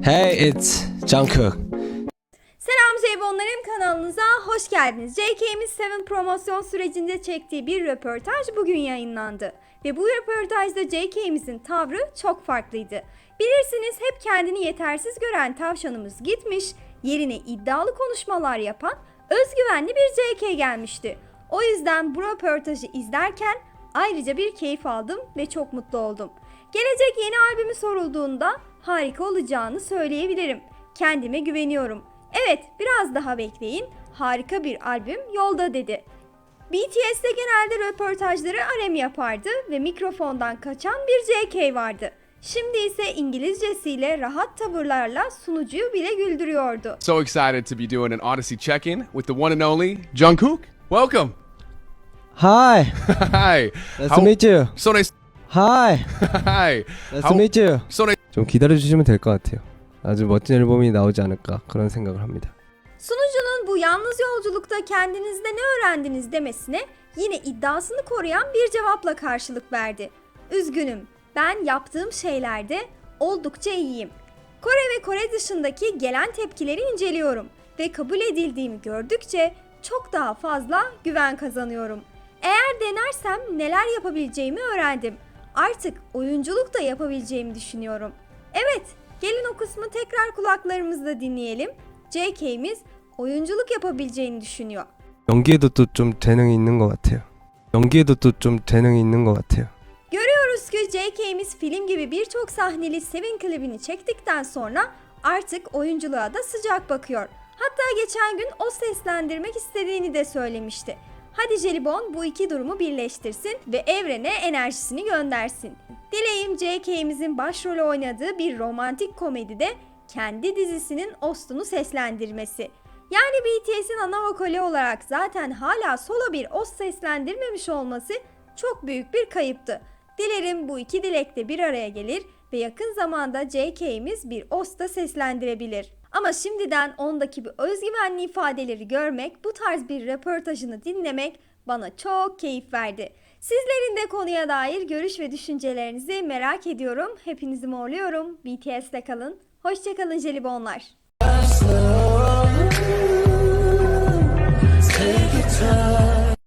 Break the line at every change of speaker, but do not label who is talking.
Hey, it's Jungkook.
Selam Zeybonlarım kanalınıza hoş geldiniz. JK'miz 7 promosyon sürecinde çektiği bir röportaj bugün yayınlandı. Ve bu röportajda JK'mizin tavrı çok farklıydı. Bilirsiniz hep kendini yetersiz gören tavşanımız gitmiş, yerine iddialı konuşmalar yapan özgüvenli bir JK gelmişti. O yüzden bu röportajı izlerken ayrıca bir keyif aldım ve çok mutlu oldum. Gelecek yeni albümü sorulduğunda harika olacağını söyleyebilirim. Kendime güveniyorum. Evet, biraz daha bekleyin. Harika bir albüm yolda dedi. BTS'te genelde röportajları Arem yapardı ve mikrofondan kaçan bir JK vardı. Şimdi ise İngilizcesiyle rahat tavırlarla sunucuyu bile güldürüyordu.
So excited to be doing an Odyssey check-in with the one and only Jungkook. Welcome.
Hi,
Hi.
nice
How-
to meet you.
So nice.
Hi,
Hi.
nice
How-
to meet you.
So nice.
좀 기다려 주시면 될 것 같아요. 아주 멋진 앨범이 나오지 않을까 그런 생각을 합니다.
Sunucunun bu yalnız yolculukta kendinizde ne öğrendiniz demesine yine iddiasını koruyan bir cevapla karşılık verdi. Üzgünüm, ben yaptığım şeylerde oldukça iyiyim. Kore ve Kore dışındaki gelen tepkileri inceliyorum ve kabul edildiğimi gördükçe çok daha fazla güven kazanıyorum. Eğer denersem neler yapabileceğimi öğrendim. Artık oyunculuk da yapabileceğimi düşünüyorum. Evet, gelin o kısmı tekrar kulaklarımızda dinleyelim. JK'miz oyunculuk yapabileceğini düşünüyor.
연기에도 또 좀 재능이 있는 것 같아요. 연기에도 또 좀 재능이 있는 것 같아요.
Görüyoruz ki JK'miz film gibi birçok sahneli Seven klibini çektikten sonra artık oyunculuğa da sıcak bakıyor. Hatta geçen gün o seslendirmek istediğini de söylemişti. Hadi Jelibon bu iki durumu birleştirsin ve evrene enerjisini göndersin. Dileğim JK'mizin başrolü oynadığı bir romantik komedide kendi dizisinin Ost'unu seslendirmesi. Yani BTS'in ana vokali olarak zaten hala solo bir Ost seslendirmemiş olması çok büyük bir kayıptı. Dilerim bu iki dilek de bir araya gelir ve yakın zamanda JK'miz bir Ost'a seslendirebilir. Ama şimdiden ondaki bu özgüvenli ifadeleri görmek, bu tarz bir röportajını dinlemek bana çok keyif verdi. Sizlerin de konuya dair görüş ve düşüncelerinizi merak ediyorum. Hepinizi morluyorum. BTS'te kalın. Hoşçakalın jelibonlar.